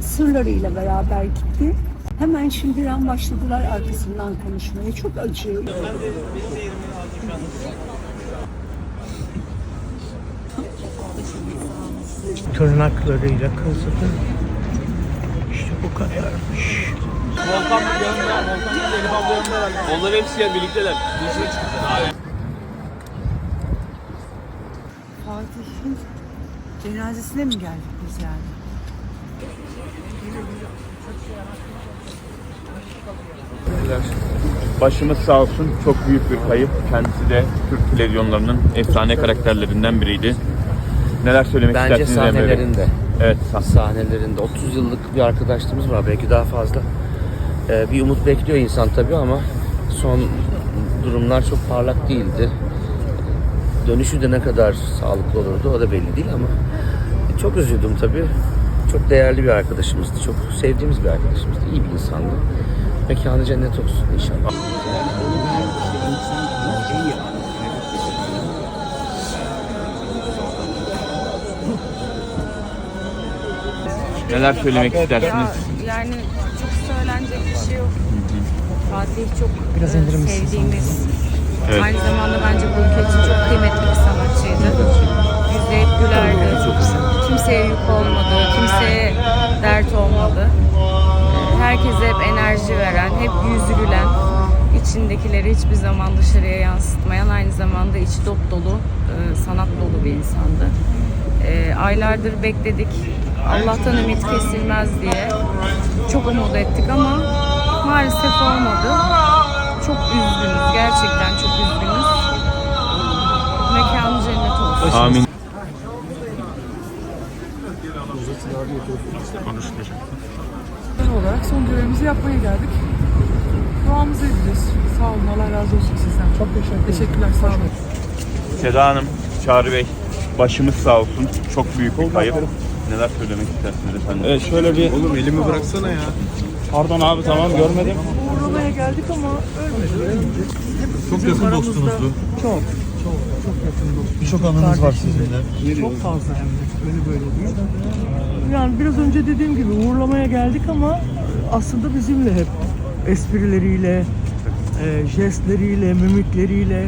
sırlarıyla beraber gitti. Hemen şimdiden başladılar arkasından konuşmaya. Çok acı. Tırnaklarıyla kazıdı. İşte bu kadarmış. Volkan yanında, Volkan yanında, Elif abla yanında herhalde. Onlar hepsi yer birlikteler. Dışarı çıktılar. Fatih'in cenazesine mi geldik biz yani? Başımız sağ olsun. Çok büyük bir kayıp. Kendisi de Türk televizyonlarının efsane karakterlerinden biriydi. Neler söylemek Bence istersiniz Emre Bey? sahnelerinde. Evet, sah- Sahnelerinde. 30 yıllık bir arkadaşlığımız var. Belki daha fazla. Ee, bir umut bekliyor insan tabii ama son durumlar çok parlak değildi. Dönüşü de ne kadar sağlıklı olurdu o da belli değil ama çok üzüldüm tabii. Çok değerli bir arkadaşımızdı. Çok sevdiğimiz bir arkadaşımızdı. İyi bir insandı. Mekanı cennet olsun inşallah. neler söylemek istersiniz? Yani çok söylenecek bir şey yok. Fatih çok e, sevdiğimiz, Evet. aynı zamanda bence bu ülke için çok kıymetli bir sanatçıydı. Yüzde hep gülerdi. Kimseye yük olmadı, kimseye dert olmadı. E, Herkese hep enerji veren, hep yüzü gülen, içindekileri hiçbir zaman dışarıya yansıtmayan, aynı zamanda içi dop dolu, e, sanat dolu bir insandı. E, aylardır bekledik. Allah'tan ümit kesilmez diye çok umut ettik ama maalesef olmadı. Çok üzgünüz. Gerçekten çok üzgünüz. Mekanı cennet olsun. Amin. Olarak son görevimizi yapmaya geldik. Duamızı edeceğiz. Sağ olun, Allah razı olsun sizden. Çok teşekkür Teşekkürler, sağ olun. Seda Hanım, Çağrı Bey, başımız sağ olsun. Çok büyük bir kayıp. Neler söylemek istersiniz efendim? Evet şöyle bir... Oğlum elimi bıraksana ya. Pardon abi tamam görmedim. Uğurlamaya geldik ama ölmedi. Çok yakın dostunuzdu. Çok, çok, çok yakın dostum. Birçok anınız var sizinle. Çok fazla hem de. Böyle böyle değil. Yani biraz önce dediğim gibi uğurlamaya geldik ama aslında bizimle hep esprileriyle, e, jestleriyle, mimikleriyle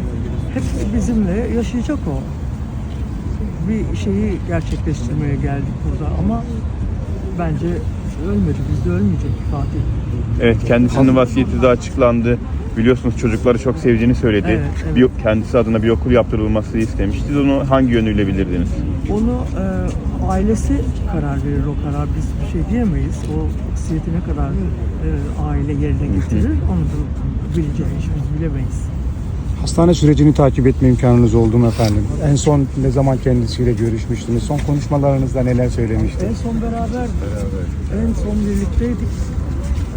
hep bizimle yaşayacak o. Bir şeyi gerçekleştirmeye geldik burada ama bence ölmedi. Bizde ölmeyecek Fatih. Evet, kendisinin vasiyeti de açıklandı. Biliyorsunuz çocukları çok sevdiğini söyledi. Evet, evet. Bir, kendisi adına bir okul yaptırılması istemiş. Siz onu hangi yönüyle bilirdiniz? Onu e, ailesi karar verir o karar. Biz bir şey diyemeyiz. O vasiyeti ne kadar e, aile yerine getirir onu da bileceğiz. Biz bilemeyiz. Hastane sürecini takip etme imkanınız oldu mu efendim? En son ne zaman kendisiyle görüşmüştünüz? Son konuşmalarınızda neler söylemişti? En son beraber, en son birlikteydik.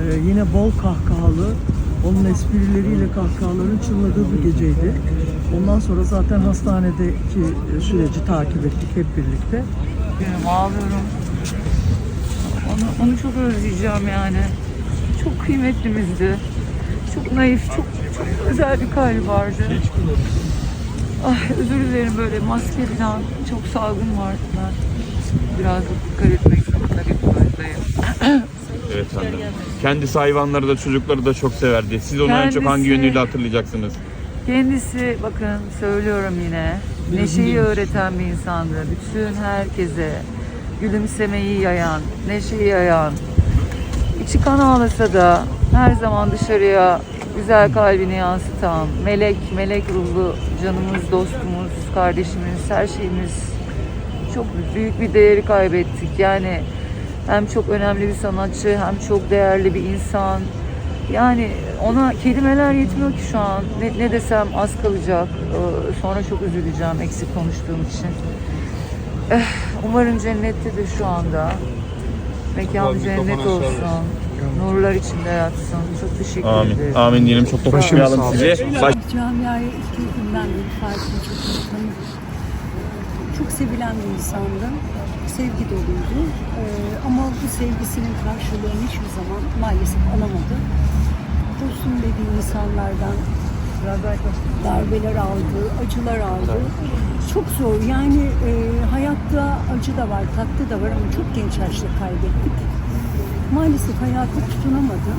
Ee, yine bol kahkahalı, onun esprileriyle kahkahaların çınladığı bir geceydi. Ondan sonra zaten hastanedeki süreci takip ettik hep birlikte. Benim ağlıyorum. Onu, onu çok özleyeceğim yani. Çok kıymetlimizdi. Çok naif, çok özel bir kalbi vardı. Ah, özür dilerim böyle maske falan çok salgın vardı ben. Biraz dikkat etmek zorunda bir buradayım. Evet efendim. Kendisi hayvanları da çocukları da çok severdi. Siz onu en çok hangi Kendisi- yönüyle hatırlayacaksınız? Kendisi bakın söylüyorum yine neşeyi öğreten bir insandı. Bütün herkese gülümsemeyi yayan, neşeyi yayan, içi kan ağlasa da her zaman dışarıya güzel kalbini yansıtan, melek, melek ruhlu canımız, dostumuz, kardeşimiz, her şeyimiz. Çok büyük bir değeri kaybettik. Yani hem çok önemli bir sanatçı, hem çok değerli bir insan. Yani ona kelimeler yetmiyor ki şu an. Ne, ne desem az kalacak. Ee, Sonra çok üzüleceğim eksik konuştuğum için. Eh, Umarım cennettedir şu anda. Mekanı cennet olsun. Nurlar içinde yatsın. Çok teşekkür Amin. ederim. Amin diyelim. Çok da konuşmayalım sizi. Baş- Camiaya ilk günden beri Fatih'i çok. Çok sevilen bir insandı. Sevgi doluydu. Ee, ama bu sevgisinin karşılığını hiçbir zaman maalesef alamadı. Dursun dediği insanlardan darbeler aldı, acılar aldı. çok zor. Yani e, hayatta acı da var, tatlı da var ama çok genç yaşta kaybettik. Maalesef hayata tutunamadı.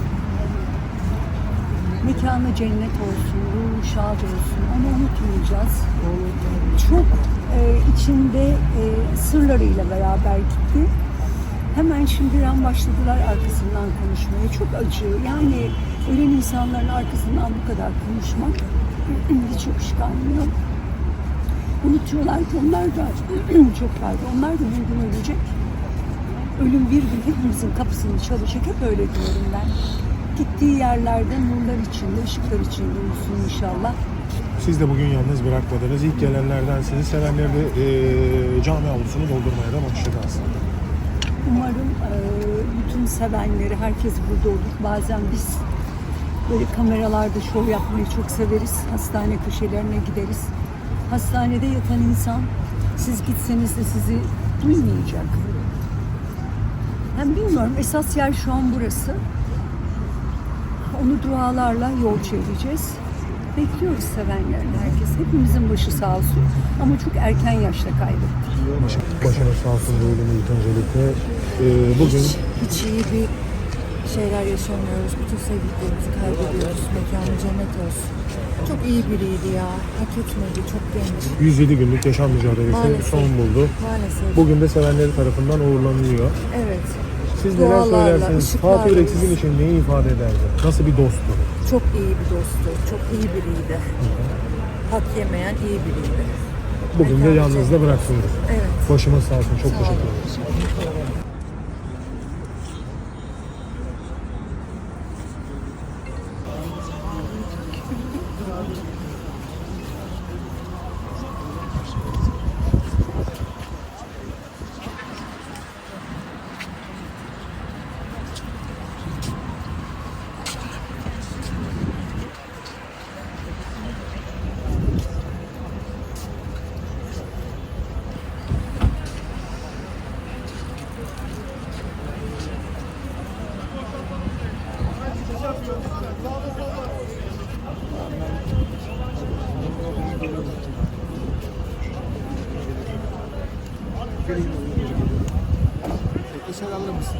Mekanı cennet olsun, ruhu şad olsun. Onu unutmayacağız. Çok e, içinde e, sırlarıyla beraber gitti. Hemen şimdiden başladılar arkasından konuşmaya. Çok acı. Yani ölen insanların arkasından bu kadar konuşmak hiç yakışkanmıyor. Unutuyorlar ki onlar da çok pardon, onlar da bir gün ölecek. Ölüm bir gün hepimizin kapısını çalacak. Hep öyle diyorum ben. Gittiği yerlerde nurlar içinde, ışıklar içinde olsun inşallah. Siz de bugün yalnız bırakmadınız. İlk gelenlerdensiniz. Sevenleri de e, cami avlusunu doldurmaya da başladı aslında. Umarım e, bütün sevenleri, herkes burada olur. Bazen biz böyle kameralarda şov yapmayı çok severiz. Hastane köşelerine gideriz. Hastanede yatan insan siz gitseniz de sizi duymayacak. Hem bilmiyorum esas yer şu an burası. Onu dualarla yol çevireceğiz. Bekliyoruz sevenlerini herkes. Hepimizin başı sağ olsun. Ama çok erken yaşta kaybettik. Başına sağ olsun diyelim ilk öncelikle. E, bugün Hiç iyi bir şeyler yaşamıyoruz. Bütün sevdiklerimizi kaybediyoruz. Mekanı cennet olsun. Çok iyi biriydi ya. Hak etmedi. Çok genç. 107 günlük yaşam mücadelesi Maalesef. son buldu. Maalesef. Bugün de sevenleri tarafından uğurlanıyor. Evet. Siz neler Dualarla, söylersiniz? ışıklarla Fatih Yürek sizin için neyi ifade ederdi? Nasıl bir dosttu? Çok iyi bir dosttu. Çok iyi biriydi. Hak yemeyen iyi biriydi. Bugün de yalnız da bıraktınız. Evet. Başımız sağ olsun. Çok teşekkür ederim. Eşer alır mısın?